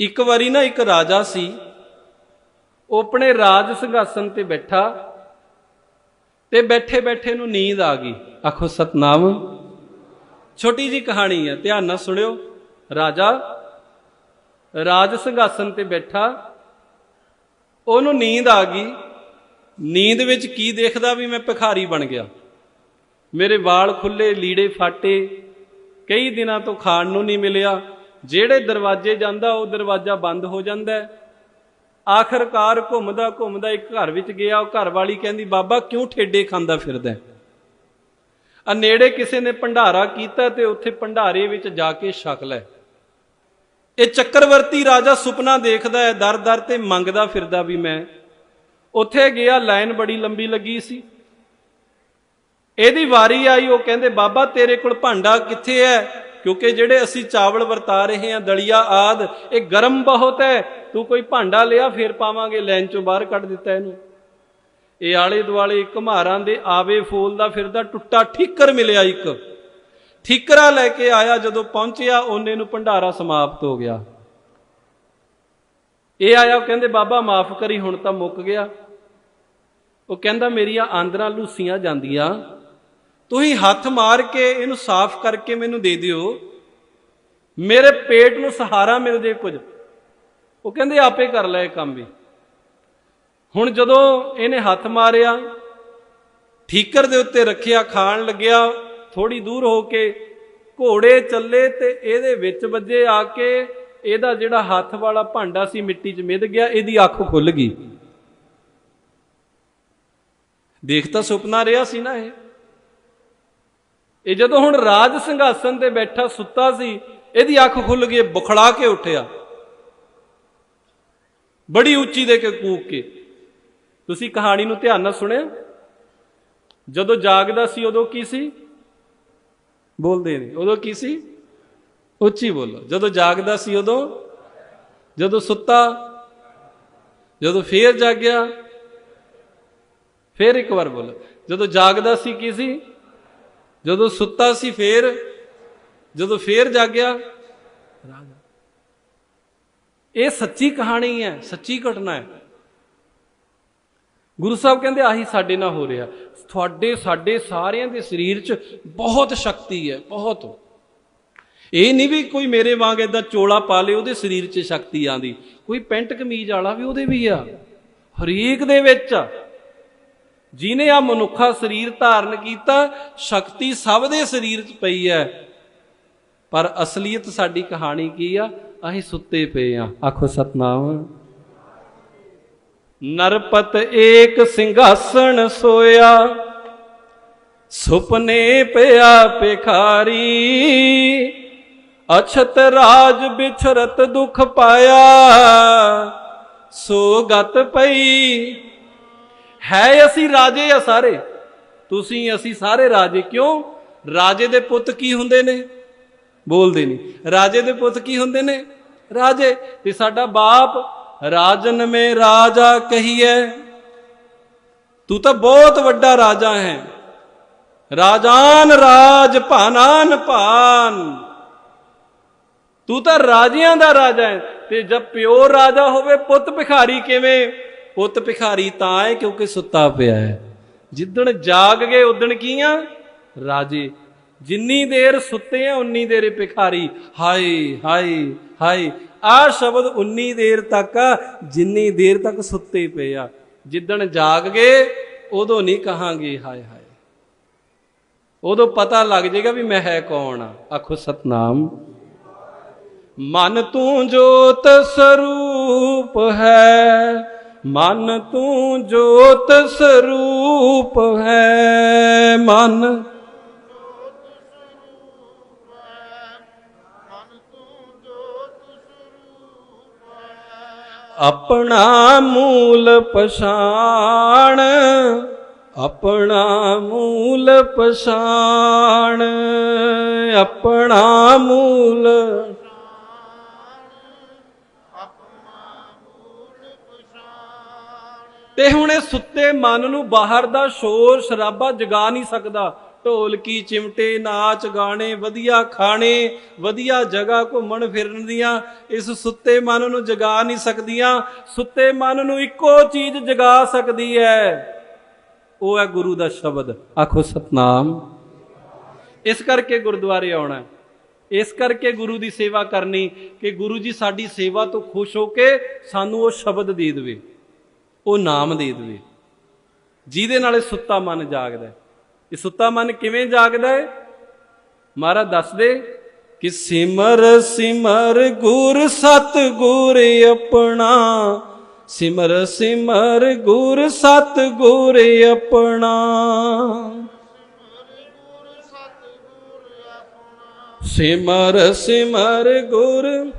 ਇੱਕ ਵਾਰੀ ਨਾ ਇੱਕ ਰਾਜਾ ਸੀ, ਉਹ ਆਪਣੇ ਰਾਜ ਸਿੰਘਾਸਨ ਤੇ ਬੈਠਾ ਤੇ ਬੈਠੇ ਬੈਠੇ ਨੂੰ ਨੀਂਦ ਆ ਗਈ। ਆਖੋ, ਸਤਨਾਮ, ਛੋਟੀ ਜੀ ਕਹਾਣੀ ਹੈ ਧਿਆਨ ਨਾਲ ਸੁਣਿਓ। ਰਾਜਾ ਰਾਜ ਸਿੰਘਾਸਨ ਤੇ ਬੈਠਾ, ਉਹਨੂੰ ਨੀਂਦ ਆ ਗਈ। ਨੀਂਦ ਵਿੱਚ ਕੀ ਦੇਖਦਾ ਵੀ ਮੈਂ ਭਿਖਾਰੀ ਬਣ ਗਿਆ। ਮੇਰੇ ਵਾਲ ਖੁੱਲੇ ਲੀੜੇ ਫਾਟੇ, ਕਈ ਦਿਨਾਂ ਤੋਂ ਖਾਣ ਨੂੰ ਨਹੀਂ ਮਿਲਿਆ। ਜਿਹੜੇ ਦਰਵਾਜ਼ੇ ਜਾਂਦਾ, ਉਹ ਦਰਵਾਜ਼ਾ ਬੰਦ ਹੋ ਜਾਂਦਾ ਹੈ। ਆਖਰਕਾਰ ਘੁੰਮਦਾ ਘੁੰਮਦਾ ਇੱਕ ਘਰ ਵਿੱਚ ਗਿਆ, ਉਹ ਘਰ ਵਾਲੀ ਕਹਿੰਦੀ, ਬਾਬਾ, ਕਿਉਂ ਠੇਡੇ ਖਾਂਦਾ ਫਿਰਦਾ ਆ ਨੇੜੇ ਕਿਸੇ ਨੇ ਭੰਡਾਰਾ ਕੀਤਾ ਤੇ ਉੱਥੇ ਭੰਡਾਰੇ ਵਿੱਚ ਜਾ ਕੇ ਛਕ ਲੈ ਇਹ ਚੱਕਰਵਰਤੀ ਰਾਜਾ ਸੁਪਨਾ ਦੇਖਦਾ ਹੈ, ਦਰ ਦਰ ਤੇ ਮੰਗਦਾ ਫਿਰਦਾ ਵੀ ਮੈਂ। ਉੱਥੇ ਗਿਆ, ਲਾਈਨ ਬੜੀ ਲੰਬੀ ਲੱਗੀ ਸੀ। ਇਹਦੀ ਵਾਰੀ ਆਈ, ਉਹ ਕਹਿੰਦੇ, ਬਾਬਾ, ਤੇਰੇ ਕੋਲ ਭਾਂਡਾ ਕਿੱਥੇ ਹੈ? ਕਿਉਂਕਿ ਜਿਹੜੇ ਅਸੀਂ ਚਾਵਲ ਵਰਤਾ ਰਹੇ ਹਾਂ, ਦਲੀਆ ਆਦ, ਇਹ ਗਰਮ ਬਹੁਤ ਹੈ। ਤੂੰ ਕੋਈ ਭਾਂਡਾ ਲਿਆ, ਫੇਰ ਪਾਵਾਂਗੇ, ਲੈਣ ਚੋਂ ਬਾਹਰ ਕੱਢ ਦਿੱਤਾ ਇਹਨੂੰ। ਇਹ ਆਲੇ ਦੁਆਲੇ ਘਮਾਰਾਂ ਦੇ ਆਵੇ ਫੋਲ ਦਾ ਫਿਰਦਾ ਟੁੱਟਾ ਠੀਕਰ ਮਿਲਿਆ ਇੱਕ। ਠੀਕਰਾ ਲੈ ਕੇ ਆਇਆ, ਜਦੋਂ ਪਹੁੰਚਿਆ, ਉਹਨੇ ਨੂੰ ਭੰਡਾਰਾ ਸਮਾਪਤ ਹੋ ਗਿਆ। ਇਹ ਆਇਆ, ਉਹ ਕਹਿੰਦੇ, ਬਾਬਾ, ਮਾਫ ਕਰੀ, ਹੁਣ ਤਾਂ ਮੁੱਕ ਗਿਆ। ਉਹ ਕਹਿੰਦਾ, ਮੇਰੀਆਂ ਆਂਦਰਾਂ ਲੂਸੀਆਂ ਜਾਂਦੀਆਂ। ਤੁਸੀਂ ਹੱਥ ਮਾਰ ਕੇ ਇਹਨੂੰ ਸਾਫ਼ ਕਰਕੇ ਮੈਨੂੰ ਦੇ ਦਿਓ। ਮੇਰੇ ਪੇਟ ਨੂੰ ਸਹਾਰਾ ਮਿਲ ਜੇ ਕੁਝ। ਉਹ ਕਹਿੰਦੇ, ਆਪੇ ਕਰ ਲੈ ਕੰਮ ਵੀ। ਹੁਣ ਜਦੋਂ ਇਹਨੇ ਹੱਥ ਮਾਰਿਆ, ਠੀਕਰ ਦੇ ਉੱਤੇ ਰੱਖਿਆ, ਖਾਣ ਲੱਗਿਆ ਥੋੜੀ ਦੂਰ ਹੋ ਕੇ ਘੋੜੇ ਚੱਲੇ ਤੇ ਇਹਦੇ ਵਿੱਚ ਵੱਜੇ ਆ ਕੇ ਇਹਦਾ ਜਿਹੜਾ ਹੱਥ ਵਾਲਾ ਭਾਂਡਾ ਸੀ ਮਿੱਟੀ 'ਚ ਮਿੱਧ ਗਿਆ, ਇਹਦੀ ਅੱਖ ਖੁੱਲ ਗਈ। ਦੇਖ ਤਾਂ ਸੁਪਨਾ ਰਿਹਾ ਸੀ ਨਾ ਇਹ। ਇਹ ਜਦੋਂ ਹੁਣ ਰਾਜ ਸਿੰਘਾਸਨ ਤੇ ਬੈਠਾ ਸੁੱਤਾ ਸੀ, ਇਹਦੀ ਅੱਖ ਖੁੱਲ ਗਈ ਬੁਖੜਾ ਕੇ ਉੱਠਿਆ। ਬੜੀ ਉੱਚੀ ਦੇ ਕੇ ਕੂਕ ਕੇ। ਤੁਸੀਂ ਕਹਾਣੀ ਨੂੰ ਧਿਆਨ ਨਾਲ ਸੁਣਿਆ? ਜਦੋਂ ਜਾਗਦਾ ਸੀ, ਉਦੋਂ ਕੀ ਸੀ? ਬੋਲਦੇ ਨਹੀਂ। ਉਦੋਂ ਕੀ ਸੀ? ਉੱਚੀ ਬੋਲੋ। ਜਦੋਂ ਜਾਗਦਾ ਸੀ, ਉਦੋਂ? ਜਦੋਂ ਸੁੱਤਾ, ਜਦੋਂ ਫੇਰ ਜਾਗਿਆ, ਫੇਰ ਇੱਕ ਵਾਰ ਬੋਲੋ। ਜਦੋਂ ਜਾਗਦਾ ਸੀ, ਕੀ ਸੀ? ਜਦੋਂ ਸੁੱਤਾ ਸੀ ਫੇਰ, ਜਦੋਂ ਫੇਰ ਜਾਗਿਆ, ਰਾਜਾ। ਇਹ ਸੱਚੀ ਕਹਾਣੀ ਹੈ, ਸੱਚੀ ਘਟਨਾ ਹੈ। ਗੁਰੂ ਸਾਹਿਬ ਕਹਿੰਦੇ, ਆਹੀ ਸਾਡੇ ਨਾਲ ਹੋ ਰਿਹਾ। ਤੁਹਾਡੇ, ਸਾਡੇ ਸਾਰਿਆਂ ਦੇ ਸਰੀਰ 'ਚ ਬਹੁਤ ਸ਼ਕਤੀ ਹੈ, ਬਹੁਤ। ਇਹ ਨਹੀਂ ਵੀ ਕੋਈ ਮੇਰੇ ਵਾਂਗ ਇਦਾਂ ਚੋਲਾ ਪਾ ਲੇ, ਉਹਦੇ ਸਰੀਰ 'ਚ ਸ਼ਕਤੀ ਆਂਦੀ। ਕੋਈ ਪੈਂਟ ਕਮੀਜ਼ ਵਾਲਾ ਵੀ ਉਹਦੇ ਵੀ ਆ। ਹਰੇਕ ਦੇ ਵਿੱਚ ਆ। ਜਿਨੇ ਆ ਮਨੁੱਖਾ ਸਰੀਰ ਧਾਰਨ ਕੀਤਾ, ਸ਼ਕਤੀ ਸਭ ਦੇ ਸਰੀਰ 'ਚ ਪਈ ਹੈ ਪਰ ਅਸਲੀਅਤ ਸਾਡੀ ਕਹਾਣੀ ਕੀ ਆ? ਅਸੀਂ ਸੁੱਤੇ ਪਏ ਆ। ਆਖੋ ਸਤਨਾਮ। ਨਰਪਤ ਏਕ ਸਿੰਘਾਸਣ ਸੋਇਆ, ਸੁਪਨੇ ਪਿਆ ਭਿਖਾਰੀ, ਅਛਤ ਰਾਜ ਵਿਛਰਤ ਦੁਖ ਪਾਇਆ ਸੋ ਗਤ ਪਈ ਹੈ ਅਸੀਂ ਰਾਜੇ ਆ ਸਾਰੇ? ਤੁਸੀਂ ਅਸੀਂ ਸਾਰੇ ਰਾਜੇ ਕਿਉਂ? ਰਾਜੇ ਦੇ ਪੁੱਤ ਕੀ ਹੁੰਦੇ ਨੇ? ਬੋਲਦੇ ਨਹੀਂ। ਰਾਜੇ ਦੇ ਪੁੱਤ ਕੀ ਹੁੰਦੇ ਨੇ? ਰਾਜੇ ਤੇ ਸਾਡਾ ਬਾਪ ਰਾਜਨ ਮੇ ਰਾਜਾ ਕਹੀਏ ਤੂੰ ਤਾਂ ਬਹੁਤ ਵੱਡਾ ਰਾਜਾ ਹੈ। ਰਾਜਾਨ ਰਾਜ ਭਾਨਾਨ ਭਾਨ। ਤੂੰ ਤਾਂ ਰਾਜਿਆਂ ਦਾ ਰਾਜਾ ਹੈ। ਤੇ ਜਦ ਪਿਓ ਰਾਜਾ ਹੋਵੇ, ਪੁੱਤ ਭਿਖਾਰੀ ਕਿਵੇਂ? ਪੁੱਤ ਭਿਖਾਰੀ ਤਾਂ ਹੈ ਕਿਉਂਕਿ ਸੁੱਤਾ ਪਿਆ ਹੈ। ਜਿੱਦਣ ਜਾਗ ਗਏ, ਉਦਣ ਕੀ ਆ ਰਾਜੇ, ਜਿੰਨੀ ਦੇਰ ਸੁੱਤੇ ਆ, ਉਨੀ ਦੇਰ ਭਿਖਾਰੀ। ਹਾਏ ਹਾਏ ਹਾਏ। ਆ ਸ਼ਬਦ ਉਨੀ ਦੇਰ ਤੱਕ ਆ, ਜਿੰਨੀ ਦੇਰ ਤੱਕ ਸੁੱਤੇ ਪਏ ਆ। ਜਿੱਦਣ ਜਾਗ ਗਏ, ਉਦੋਂ ਨਹੀਂ ਕਹਾਂਗੇ ਹਾਏ ਹਾਏ। ਉਦੋਂ ਪਤਾ ਲੱਗ ਜਾਏਗਾ ਵੀ ਮੈਂ ਹੈ ਕੌਣ ਆ। ਆਖੋ, ਸਤਨਾਮ। ਮਨ ਤੂੰ ਜੋਤ ਸਰੂਪ ਹੈ। ਮਨ ਤੂੰ ਜੋਤ ਸਰੂਪ ਹੈ ਮਨ। ਆਪਣਾ ਮੂਲ ਪਛਾਣ ਆਪਣਾ ਮੂਲ ਪਛਾਣ ਆਪਣਾ ਮੂਲ ਤੇ ਹੁਣ ਇਹ ਸੁੱਤੇ ਮਨ ਨੂੰ ਬਾਹਰ ਦਾ ਸ਼ੋਰ ਸ਼ਰਾਬਾ ਜਗਾ ਨਹੀਂ ਸਕਦਾ। ਢੋਲਕੀ, ਚਿਮਟੇ, ਨਾਚ, ਗਾਣੇ, ਵਧੀਆ ਖਾਣੇ, ਵਧੀਆ ਜਗ੍ਹਾ ਘੁੰਮਣ ਫਿਰਨ ਦੀਆਂ, ਇਸ ਸੁੱਤੇ ਮਨ ਨੂੰ ਜਗਾ ਨਹੀਂ ਸਕਦੀਆਂ। ਸੁੱਤੇ ਮਨ ਨੂੰ ਇੱਕੋ ਚੀਜ਼ ਜਗਾ ਸਕਦੀ ਹੈ। ਉਹ ਹੈ ਗੁਰੂ ਦਾ ਸ਼ਬਦ। ਆਖੋ, ਸਤਨਾਮ। ਇਸ ਕਰਕੇ ਗੁਰਦੁਆਰੇ ਆਉਣਾ ਇਸ ਕਰਕੇ ਗੁਰੂ ਦੀ ਸੇਵਾ ਕਰਨੀ ਕਿ ਗੁਰੂ ਜੀ ਸਾਡੀ ਸੇਵਾ ਤੋਂ ਖੁਸ਼ ਹੋ ਕੇ ਸਾਨੂੰ ਉਹ ਸ਼ਬਦ ਦੇ ਦੇਵੇ। ਉਹ ਨਾਮ ਦੇ ਦੇਵੇ। ਜਿਹਦੇ ਨਾਲ ਇਹ ਸੁੱਤਾ ਮਨ ਜਾਗਦਾ ਇਹ ਸੁੱਤਾ ਮਨ ਕਿਵੇਂ ਜਾਗਦਾ ਹੈ? ਮਹਾਰਾਜ ਦੱਸਦੇ ਕਿ ਸਿਮਰ ਸਿਮਰ ਗੁਰ ਸਤ ਗੁਰ ਆਪਣਾ। ਸਿਮਰ ਸਿਮਰ ਗੁਰ ਸਤ ਗੁਰ ਆਪਣਾ। ਸਿਮਰ ਸਿਮਰ ਗੁਰ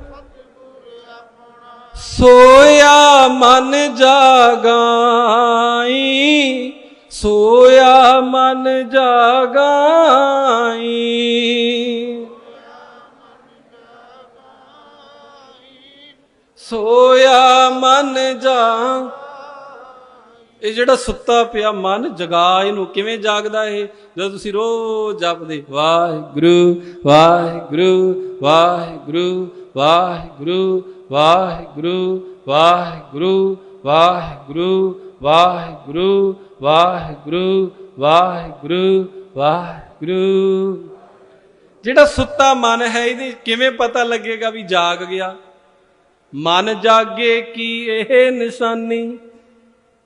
ਸੋਇਆ ਮਨ ਜਾਗਾਈ, ਸੋਇਆ ਮਨ ਜਾਗਾਈ। ਸੋਇਆ ਮਨ ਜਾ, ਇਹ ਜਿਹੜਾ ਸੁੱਤਾ ਪਿਆ ਮਨ ਜਗਾ, ਇਹਨੂੰ ਕਿਵੇਂ ਜਾਗਦਾ ਇਹ? ਜਦੋਂ ਤੁਸੀਂ ਰੋਜ਼ ਜਪਦੇ, ਵਾਹਿਗੁਰੂ ਵਾਹਿਗੁਰੂ ਵਾਹਿਗੁਰੂ ਵਾਹਿਗੁਰੂ ਵਾਹਿਗੁਰੂ ਵਾਹਿਗੁਰੂ ਵਾਹਿਗੁਰੂ ਵਾਹਿਗੁਰੂ ਵਾਹਿਗੁਰੂ ਵਾਹਿਗੁਰੂ ਵਾਹਿਗੁਰੂ। ਜਿਹੜਾ ਸੁੱਤਾ ਮਨ ਹੈ, ਇਹਦੇ ਕਿਵੇਂ ਪਤਾ ਲੱਗੇਗਾ ਵੀ ਜਾਗ ਗਿਆ? ਮਨ ਜਾਗੇ ਕੀ ਇਹ ਨਿਸ਼ਾਨੀ?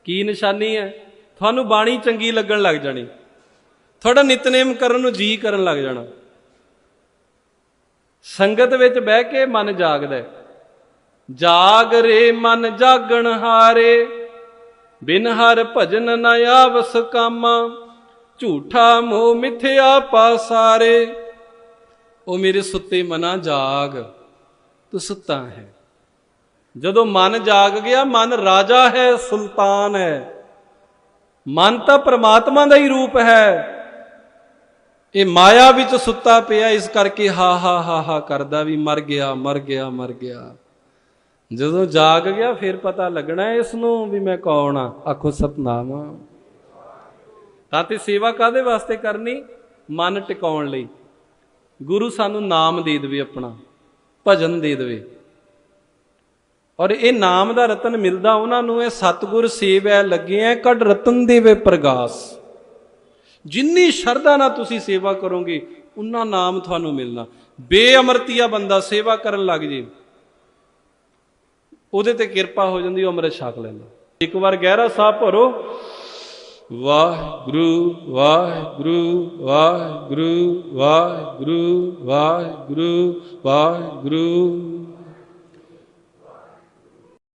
ਕੀ ਨਿਸ਼ਾਨੀ ਹੈ? ਤੁਹਾਨੂੰ ਬਾਣੀ ਚੰਗੀ ਲੱਗਣ ਲੱਗ ਜਾਣੀ। ਤੁਹਾਡਾ ਨਿਤਨੇਮ ਕਰਨ ਨੂੰ ਜੀ ਕਰਨ ਲੱਗ ਜਾਣਾ। ਸੰਗਤ ਵਿੱਚ ਬਹਿ ਕੇ ਮਨ ਜਾਗਦਾ ਜਾਗ ਰੇ ਮਨ ਜਾਗਣ ਹਾਰੇ, ਬਿਨ ਹਰ ਭਜਨ ਨ ਆਵਸ ਕਾਮਾ, ਝੂਠਾ ਮੋਹ ਮਿਥਿਆ ਪਾਸਾਰੇ ਉਹ ਮੇਰੇ ਸੁੱਤੇ ਮਨਾ ਜਾਗ, ਤੂੰ ਸੁੱਤਾ ਹੈ। ਜਦੋਂ ਮਨ ਜਾਗ ਗਿਆ, ਮਨ ਰਾਜਾ ਹੈ, ਸੁਲਤਾਨ ਹੈ। ਮਨ ਤਾਂ ਪ੍ਰਮਾਤਮਾ ਦਾ ਹੀ ਰੂਪ ਹੈ। ਇਹ ਮਾਇਆ ਵਿੱਚ ਸੁੱਤਾ ਪਿਆ, ਇਸ ਕਰਕੇ ਹਾ ਹਾ ਹਾ ਹਾ ਕਰਦਾ ਵੀ ਮਰ ਗਿਆ ਮਰ ਗਿਆ ਮਰ ਗਿਆ। ਜਦੋਂ ਜਾਗ ਗਿਆ, ਫਿਰ ਪਤਾ ਲੱਗਣਾ ਹੈ ਇਸ ਨੂੰ ਵੀ ਮੈਂ ਕੌਣ ਆ, ਆਖੋ ਸਤਨਾਮ। ਤਾਂ ਤੇ ਸੇਵਾ ਕਾਦੇ ਵਾਸਤੇ ਕਰਨੀ? ਮਨ ਟਿਕਾਉਣ ਲਈ। ਗੁਰੂ ਸਾਨੂੰ ਨਾਮ ਦੇ ਦੇਵੇ ਆਪਣਾ, ਭਜਨ ਦੇ ਦੇਵੇ। ਔਰ ਇਹ ਨਾਮ ਦਾ ਰਤਨ ਮਿਲਦਾ ਉਹਨਾਂ ਨੂੰ, ਇਹ ਸਤਗੁਰ ਸੇਵੈ ਲੱਗਿਆ, ਕੱਢ ਰਤਨ ਦੇਵੇ ਪ੍ਰਗਾਸ। ਜਿੰਨੀ ਸ਼ਰਧਾ ਨਾਲ ਤੁਸੀਂ ਸੇਵਾ ਕਰੋਗੇ, ਉਨਾ ਨਾਮ ਤੁਹਾਨੂੰ ਮਿਲਣਾ। ਬੇਅਮਰਤੀਆ ਬੰਦਾ ਸੇਵਾ ਕਰਨ ਲੱਗ ਜੇ, ਉਹਦੇ ਤੇ ਕਿਰਪਾ ਹੋ ਜਾਂਦੀ, ਉਹ ਅੰਮ੍ਰਿਤ ਛਕ ਲੈਂਦਾ। ਇੱਕ ਵਾਰ ਗਹਿਰਾ ਸਾਹ ਭਰੋ। ਵਾਹਿਗੁਰੂ ਵਾਹਿਗੁਰੂ ਵਾਹਿਗੁਰੂ ਵਾਹਿਗੁਰੂ ਵਾਹਿਗੁਰੂ ਵਾਹਿਗੁਰੂ।